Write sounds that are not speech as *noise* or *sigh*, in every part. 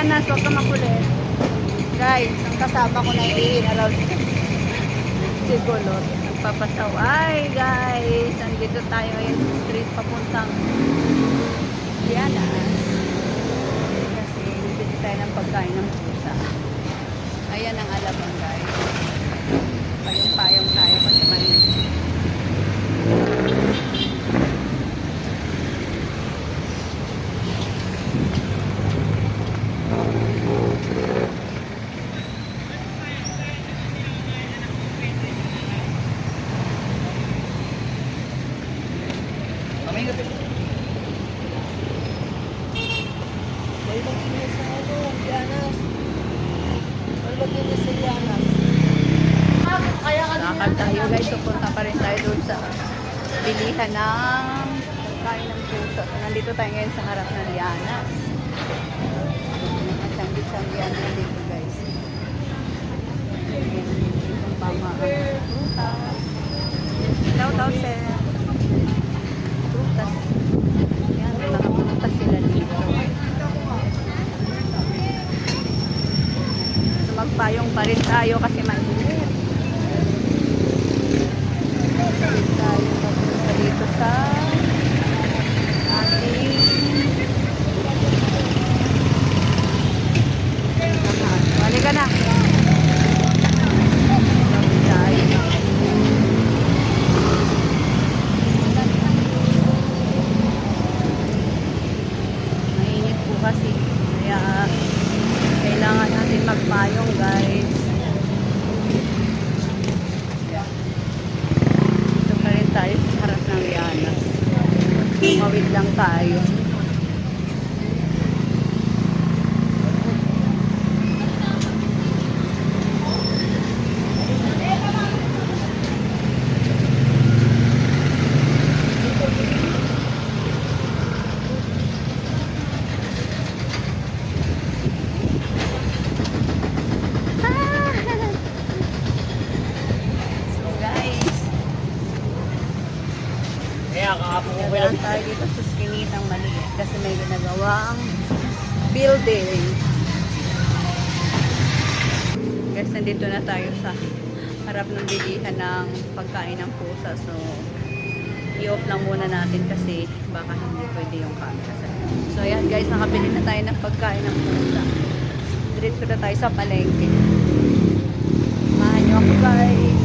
Marianas, huwag ka makulit. Guys, ang kasama ko na in around si Golot. Nagpapasaw. Ay, guys, andito tayo ngayon sa street papuntang Marianas. Kasi, bibili tayo ng pagkain ng pusa. tayo kasi natin kasi baka hindi pwede yung camera. So ayan guys, nakabili na tayo ng pagkain ng pusa. Diretso na tayo sa palengke. Mahan nyo ako guys.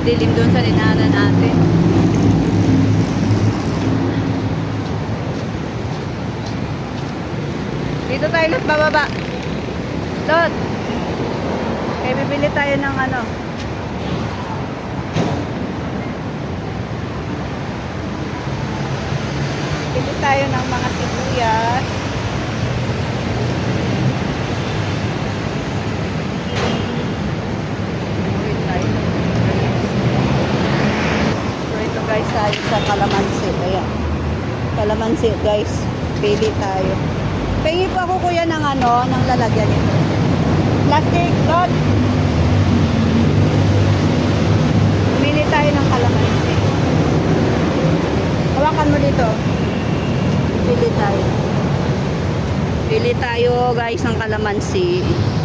dilim doon sa dinaanan natin. Dito tayo lot bababa. Lot. Kaya bibili tayo ng ano. Bibili tayo ng mga sibuyas. tayo sa kalamansi. Ayan. Kalamansi, guys. Pili tayo. Pingi pa ako, kuya, ng ano, ng lalagyan nito. Plastic, God. Pili tayo ng kalamansi. Hawakan mo dito. Pili tayo. Pili tayo, guys, ng kalamansi. Pili tayo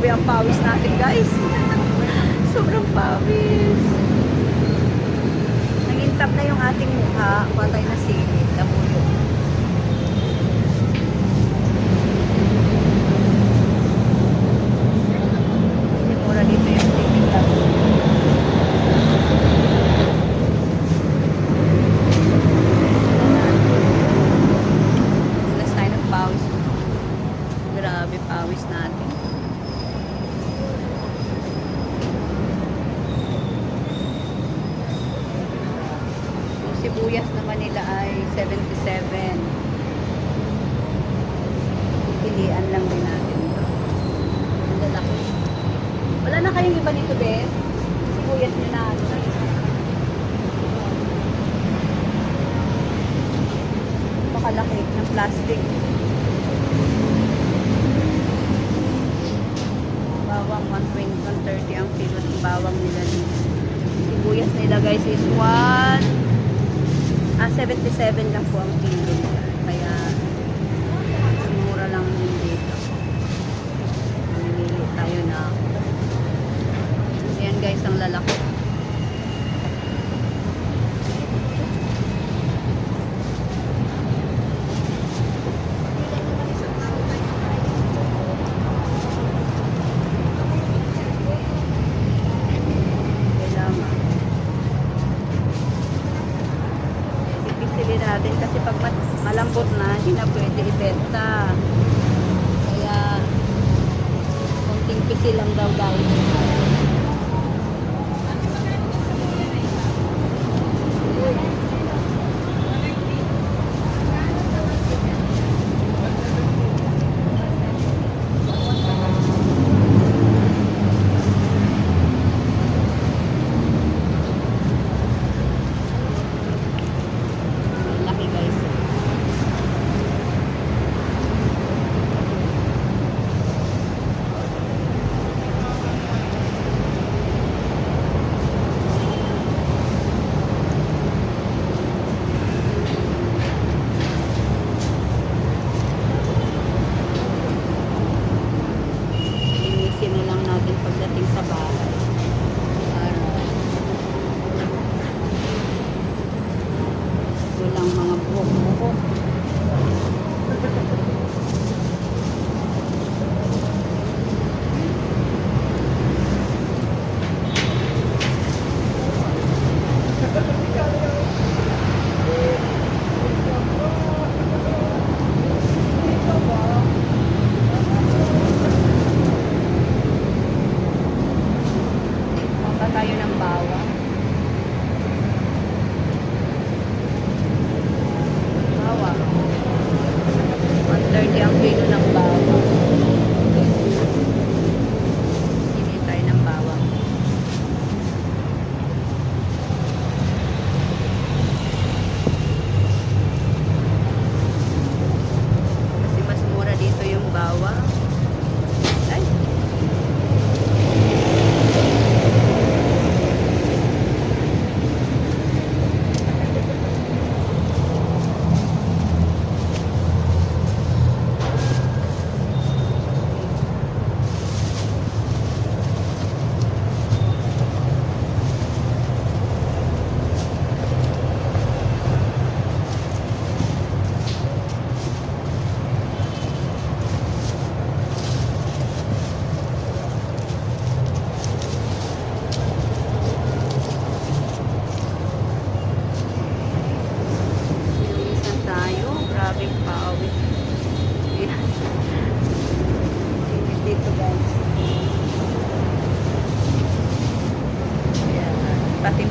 Grabe ang pawis natin, guys. Sobrang pawis. Nangintap na yung ating mukha. Patay na sinit. Nabuyo. plastic. Bawang 1.130 ang kilo ng bawang nila. dito. Sibuyas nila guys is 1 ah, 77 lang po ang kilo. na hindi na pwede ibenta. Kaya, konting pisi lang daw guys.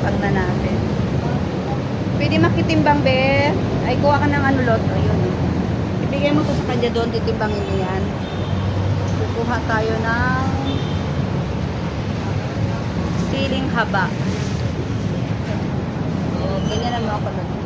Patimpang na natin. Pwede makitimbang, be. Ay, kuha ka ng ano lot. Ayun. Ibigay mo to sa kanya doon, titimbangin mo yan. Kukuha tayo ng siling haba. So, ganyan naman ako doon.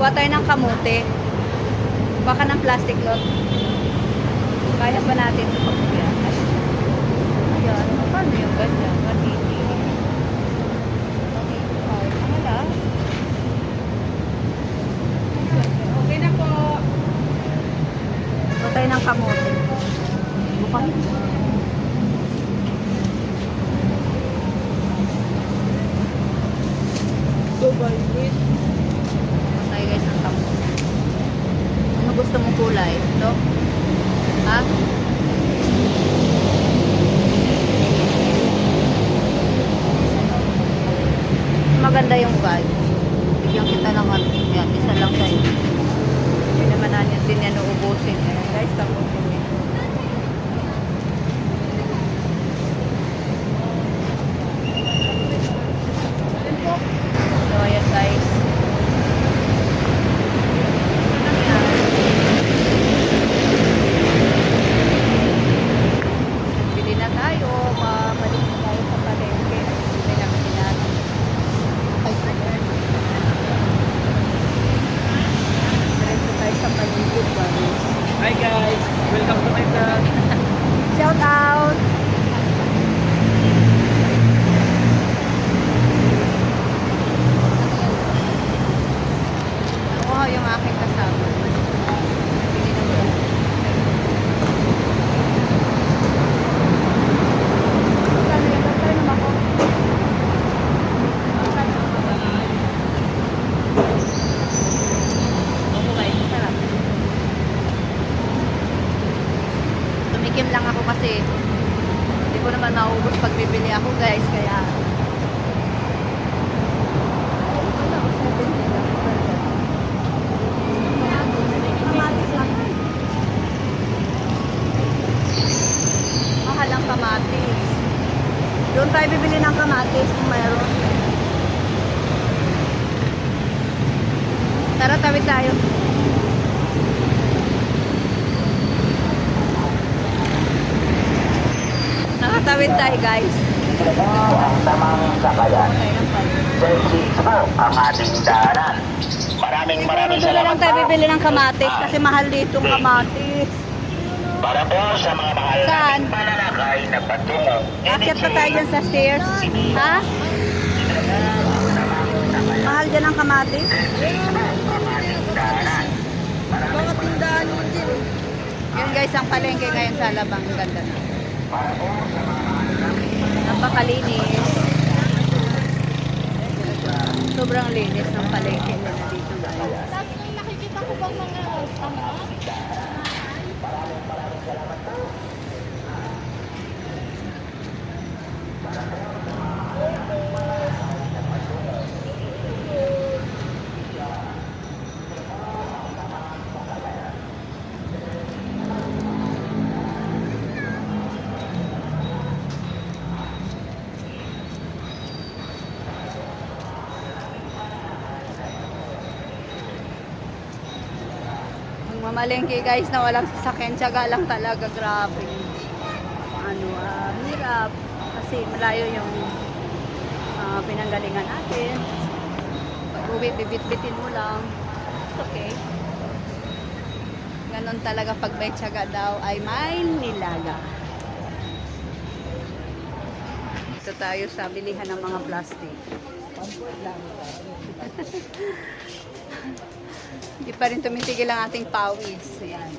Kuha tayo ng kamote. Baka ng plastic lot. Kaya ba natin ito pagkuya? Ayan. Paano yung. Ay, wala. Okay na po. Kuha ng kamote. Dubai with Kuha tayo guys ng kamote. Ano gusto mong kulay? Ito? Ha? Maganda yung vibe. Bigyan kita ng ano. Yan, isa lang tayo. Hindi naman natin din yan uubusin. Ayan guys, kamote niya. So, ayan guys. Bili na tayo. Mabalik na tayo sa palengke. Bili na kami natin. Ay, Diretso tayo sa palengke, guys. Hi guys, welcome to my vlog. Shout out! Nakuha yung aking kasama. Bili na mo. Magkano yun? Magkano naman ako? Magkano? Okay, sarap. Tumikim lang ako kasi hindi ko naman maubos pag bibili ako guys kaya mahal ang kamatis doon tayo bibili ng kamatis kung mayroon tara tawid tayo nakatawid tayo guys ang tamang sakayan. Dahil po ang ating daanan. Maraming maraming na lang salamat tayo po. bibili ng kamatis kasi mahal dito ang kamatis. Para po sa mga mahal Saan? nating mananakay na patungo. Akit pa tayo dyan sa stairs. Ha? Mahal dyan ang kamatis? mga tindahan mo din. Yun guys, ang palengke ngayon sa Alabang. Ang ganda na. Napakalinis. Sobrang linis ng palengke nila dito guys. nakikita ko bang mga tama? Ang mamalengke guys na walang sasakyan, tiyaga lang talaga, grabe. Ano, ah, hirap. Kasi malayo yung ah, pinanggalingan natin. Pag uwi, bibit-bitin mo lang. It's okay. Ganon talaga pag may tiyaga daw ay may nilaga. Ito tayo sa bilihan ng mga plastic. *laughs* Hindi pa rin tumitigil ang ating pawis. Ayan.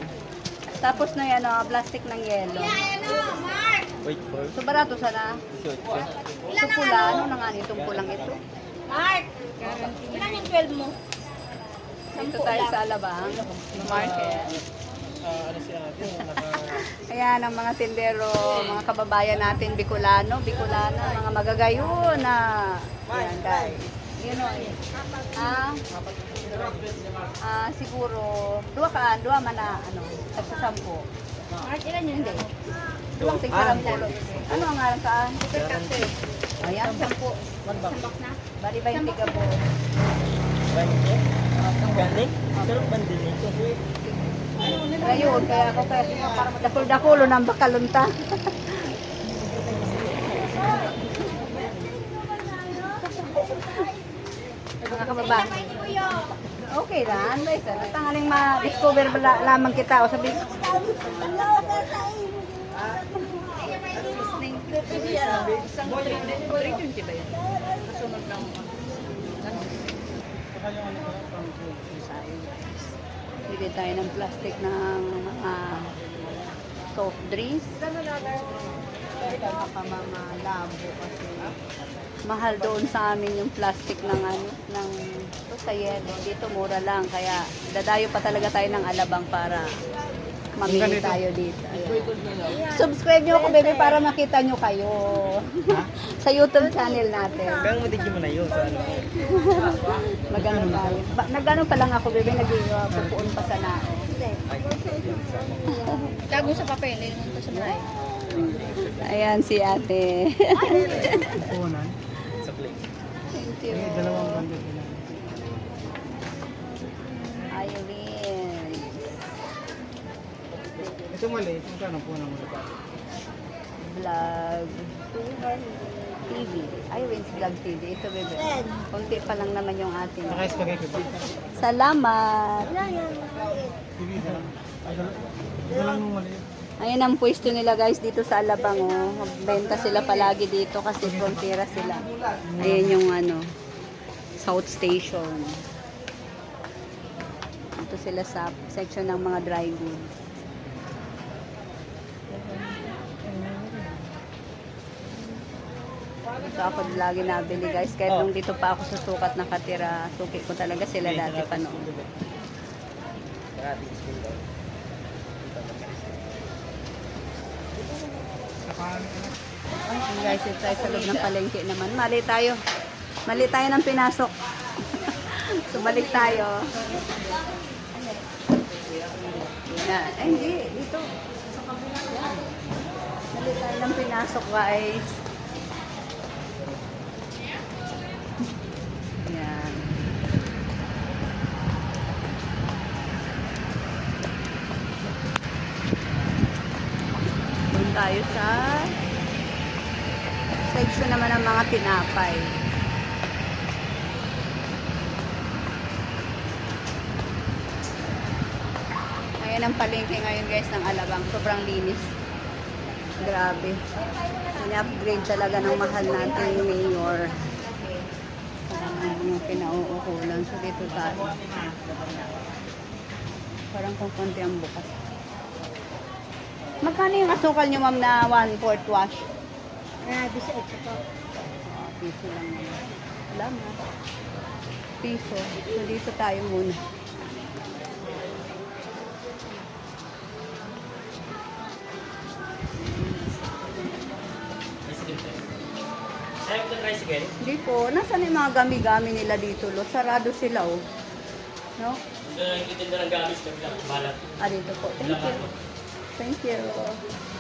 Tapos na yan, oh, plastic ng yelo. Wait for So, barato sana. Ito pula. Ano na nga nitong pulang ito? Mark! Ilan yung 12 mo? Dito tayo sa Alabang, market. Ano? Naka... Ayan, ang mga tindero, mga kababayan natin, Bicolano, Bicolana, mga magagayon na, ayan guys. Yun o, ah, ah, siguro, dua ka, dua man na, ano, tagsasampo. Mark, ilan yun? Hindi. Duwang Ah, sarampulo. Ano ang ngalan saan? Ayan, sampo. Box na? Bali ba yung tiga po? Bande? Ang bande? Sarap bande nito. Ayun, kaya ako kaya dakul-dakulo ng bakalunta. *laughs* mga kababayan. Okay lang, guys. Ano, tangaling ma-discover ba la- lamang kita. O sabi, isang 320 ba yun? Kasunod ng Bili tayo ng plastic ng mga soft drinks. Baka mga labo kasi mahal doon sa amin yung plastic ng ano, ng ito sa yelo. Dito mura lang kaya dadayo pa talaga tayo ng alabang para mamili tayo dito. Ayan. Subscribe nyo ako, bebe, para makita nyo kayo. *laughs* sa YouTube channel natin. Kaya mo mo na yun sa ano. *laughs* Magano tayo. Ba, nagano pa lang ako, bebe, nag-pupuon pa sa nao. *laughs* Tago sa papel, yun sa bahay. Ayan si ate. Thank you. na. Irene. Ito mali, kung kano punan mo na Vlog. TV. Irene's Vlog TV. Ito, bebe. Kunti pa lang naman yung atin. Saka spaghetti ba? Salamat. TV na lang. Ay, dala lang mali. Ayan ang pwesto nila guys dito sa Alabang. Oh. Magbenta sila palagi dito kasi frontera sila. Ayan yung ano, South Station. Dito sila sa section ng mga dry goods. Ito ako lagi nabili guys. Kahit nung dito pa ako susukat nakatira, suki ko talaga sila dati pa noon. Karating school daw. Saka Ay, guys, ito tayo sa loob ng palengke naman. Mali tayo. Mali tayo ng pinasok. *laughs* so, tayo. Yan. Ay, hindi. Dito. Mali tayo ng pinasok, guys. Mga tinapay. Ayan ang palengke ngayon guys ng Alabang. Sobrang linis. Grabe. Ini-upgrade talaga ng mahal natin mayor. Parang mga pinauukulan. So dito tayo. Parang kung konti ang bukas. Magkano yung asukal nyo ma'am na 1-4 wash? Ah, bisa ito po. Piso lang naman. Wala na. Piso. So, dito tayo muna. Sayo ko tricycle? Hindi po. Nasaan yung mga gami-gami nila dito? Lo? Sarado sila, oh. No? Nagtitinda ng gamit kami lang. Balat. Ah, dito po. Thank you. Thank you.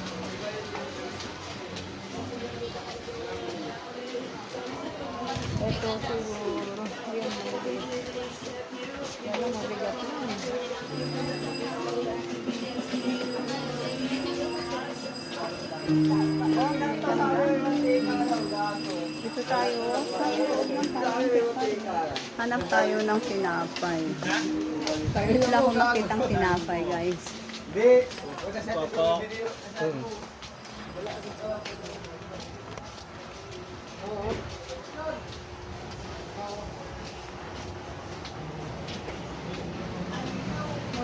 Ito siguro. Yan, mabigat. Yan, mabigat na. Dito tayo. Hanap tayo ng tinapay. Wala akong makitang tinapay, guys. Toto. Hmm.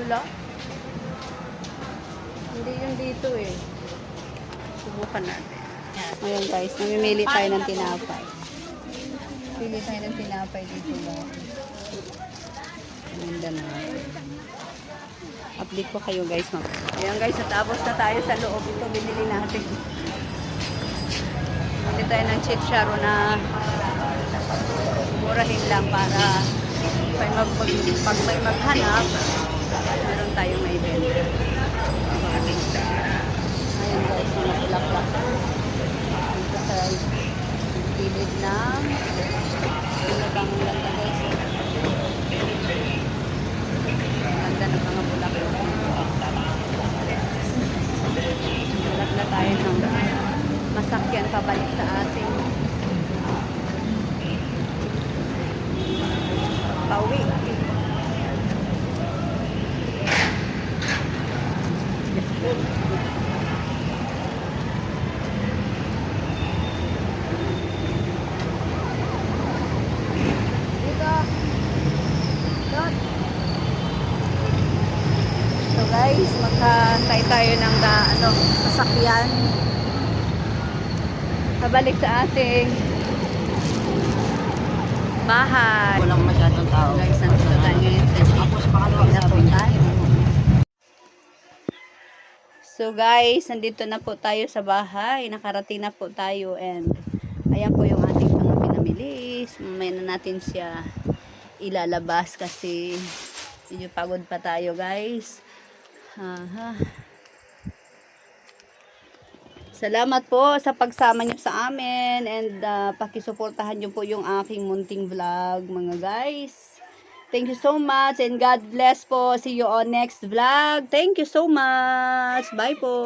Wala. Hindi yun dito eh. Subukan natin. Ayan guys, namimili tayo ng tinapay. Pili tayo ng tinapay dito guys. Ganda na. Update ko kayo guys. Ayan guys, natapos na tayo sa loob. Ito binili natin. Bili tayo ng chicharo na murahin lang para pag, pag, pag may maghanap, meron tayong may benta. Ayan guys, mga bulaklak. Dito sa gilid ng Pinabang ganda guys. Ganda ng mga bulaklak. Hanap na tayo ng masakyan pabalik sa ating pauwi. Tayo ng da, ano, sasakyan. Pabalik sa ating bahay. Walang masyadong tao. Guys, nandito tayo ngayon sa Tapos pangalawang na po tayo. So guys, nandito na po tayo sa bahay. Nakarating na po tayo and ayan po yung ating mga pinamili. Mamaya na natin siya ilalabas kasi medyo pagod pa tayo guys. Aha. Salamat po sa pagsama nyo sa amin and uh, pakisuportahan nyo po yung aking munting vlog mga guys. Thank you so much and God bless po. See you on next vlog. Thank you so much. Bye po.